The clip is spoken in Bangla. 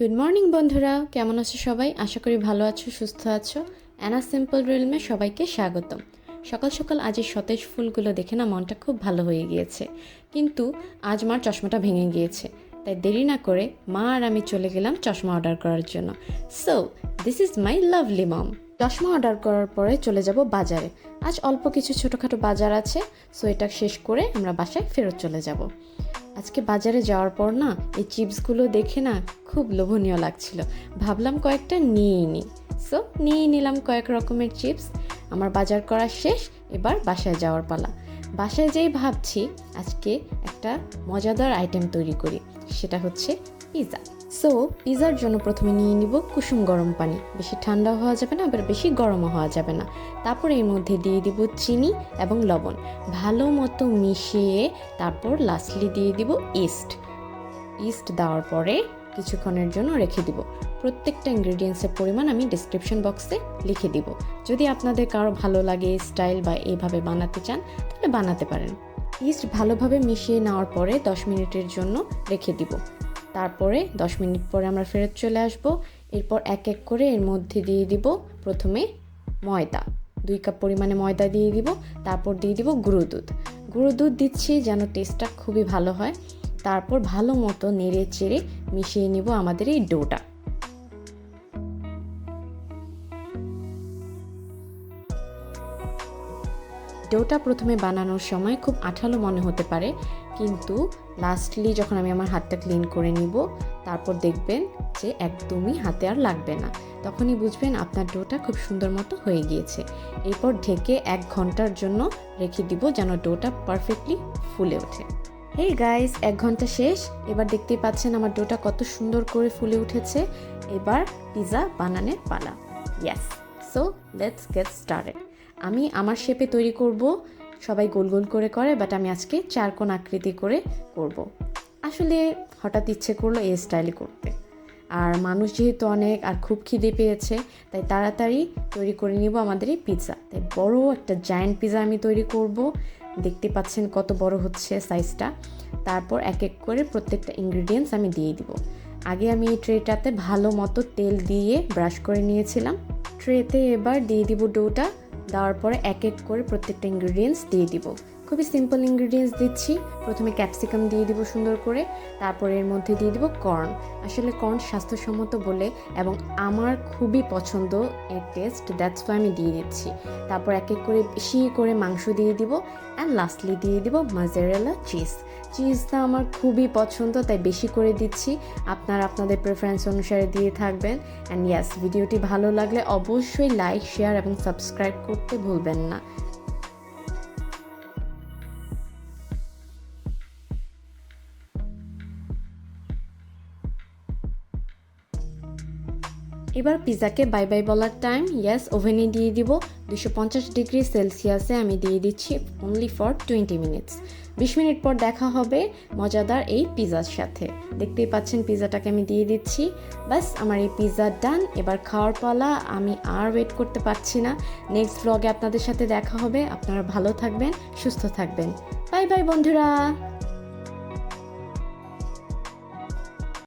গুড মর্নিং বন্ধুরা। কেমন আছো সবাই? আশা করি ভালো আছো, সুস্থ আছো। অ্যানা সিম্পল রিলমে সবাইকে স্বাগতম। সকাল সকাল আজ এই সতেজ ফুলগুলো দেখে না মনটা খুব ভালো হয়ে গিয়েছে। কিন্তু আজ মার চশমাটা ভেঙে গিয়েছে। তাই দেরি না করে মা আর আমি চলে গেলাম চশমা অর্ডার করার জন্য। So this is my lovely mom চশমা অর্ডার করার পরে চলে যাব বাজারে। আজ অল্প কিছু ছোটোখাটো বাজার আছে। সো এটা শেষ করে আমরা বাসায় ফেরত চলে যাব। আজকে বাজারে যাওয়ার পর না, এই চিপসগুলো দেখে না খুব লোভনীয় লাগছিল। ভাবলাম কয়েকটা নিয়েই নিই সো নিয়ে নিলাম কয়েক রকমের চিপস। আমার বাজার করা শেষ, এবার বাসায় যাওয়ার পালা। বাসায় যেই ভাবছি, আজকে একটা মজাদার আইটেম তৈরি করি। সেটা হচ্ছে পিৎজা সো পিজার জন্য প্রথমে নিয়ে নিব কুসুম গরম পানি। বেশি ঠান্ডা হওয়া যাবে না, আবার বেশি গরমও হওয়া যাবে না। তারপর এর মধ্যে দিয়ে দিব চিনি এবং লবণ। ভালো মতো মিশিয়ে তারপর লাস্টলি দিয়ে দিব ইস্ট ইস্ট দেওয়ার পরে কিছুক্ষণের জন্য রেখে দিব। প্রত্যেকটা ইনগ্রেডিয়েন্টসের পরিমাণ আমি ডিসক্রিপশন বক্সে লিখে দিব। যদি আপনাদের কারও ভালো লাগে স্টাইল বা এইভাবে বানাতে চান, তাহলে বানাতে পারেন। ইস্ট ভালোভাবে মিশিয়ে নেওয়ার পরে দশ মিনিটের জন্য রেখে দিব। তারপরে দশ মিনিট পরে আমরা ফেরত চলে আসব। এরপর এক এক করে এর মধ্যে দিয়ে দিব প্রথমে ময়দা। দুই কাপ পরিমাণে ময়দা দিয়ে দিব, তারপর দিয়ে দিব গুঁড়ো দুধ। গুঁড়ো দুধ দিচ্ছি যেন টেস্টটা খুবই ভালো হয়। তারপর ভালো মতো নেড়ে চেড়ে মিশিয়ে নিব আমাদের এই ডোটা। ডোটা প্রথমে বানানোর সময় খুব আঠালো মনে হতে পারে, কিন্তু লাস্টলি যখন আমি আমার হাতটা ক্লিন করে নিব, তারপর দেখবেন যে একদমই হাতে আর লাগবে না। তখনই বুঝবেন আপনার ডোটা খুব সুন্দর মতো হয়ে গিয়েছে। এরপর ঢেকে এক ঘণ্টার জন্য রেখে দিব যেন ডোটা পারফেক্টলি ফুলে ওঠে। হেই গাইস এক ঘণ্টা শেষ। এবার দেখতেই পাচ্ছেন আমার ডোটা কত সুন্দর করে ফুলে উঠেছে। এবার পিৎজা বানানোর পালা। Yes so let's get started আমি আমার শেপে তৈরি করব। সবাই গোল গোল করে করে বাট আমি আজকে চারকোণ আকৃতি করে করব। আসলে হঠাৎ ইচ্ছে করল এই স্টাইলে করতে। আর মানুষ যেহেতু অনেক, আর খুব খিদে পেয়েছে, তাই তাড়াতাড়ি তৈরি করে নিব আমাদের এই পিৎজা তাই বড় একটা জায়ান্ট পিৎজা আমি তৈরি করব। দেখতে পাচ্ছেন কত বড় হচ্ছে সাইজটা তারপর এক এক করে প্রত্যেকটা ইনগ্রিডিয়েন্টস আমি দিয়ে দিব। আগে আমি এই ট্রেটাতে ভালো মতো তেল দিয়ে ব্রাশ করে নিয়েছিলাম। ট্রেতে এবার দিয়ে দিব ডোটা। দেওয়ার পরে এক এক করে প্রত্যেকটা ইনগ্রিডিয়েন্টস দিয়ে দিব। খুবই সিম্পল ইনগ্রিডিয়েন্টস দিচ্ছি। প্রথমে ক্যাপসিকাম দিয়ে দিব সুন্দর করে। তারপর এর মধ্যে দিয়ে দিব কর্ন আসলে কর্ন স্বাস্থ্যসম্মত বলে এবং আমার খুবই পছন্দ এর টেস্ট দ্যাটস ওয়াই আমি দিয়ে দিচ্ছি। তারপর এক এক করে বেশি করে মাংস দিয়ে দিব। অ্যান্ড লাস্টলি দিয়ে দিব মাজেরেলা চিজ চিজটা আমার খুবই পছন্দ, তাই বেশি করে দিচ্ছি। আপনারা আপনাদের প্রেফারেন্স অনুসারে দিয়ে থাকবেন। অ্যান্ড ইয়াস ভিডিওটি ভালো লাগলে অবশ্যই লাইক শেয়ার এবং সাবস্ক্রাইব করতে ভুলবেন না। এবার পিৎজাকে বাই বাই বলার টাইম ইয়াস ওভেনে দিয়ে দিব। দুশো পঞ্চাশ ডিগ্রি সেলসিয়াসে আমি দিয়ে দিচ্ছি অনলি ফর টোয়েন্টি মিনিটস বিশ মিনিট পর দেখা হবে মজাদার এই পিৎজার সাথে। দেখতেই পাচ্ছেন পিৎজাটাকে আমি দিয়ে দিচ্ছি। ব্যাস, আমার এই পিৎজা ডান এবার খাওয়ার পালা, আমি আর ওয়েট করতে পারছি না। নেক্সট ব্লগে আপনাদের সাথে দেখা হবে। আপনারা ভালো থাকবেন, সুস্থ থাকবেন। বাই বাই বন্ধুরা!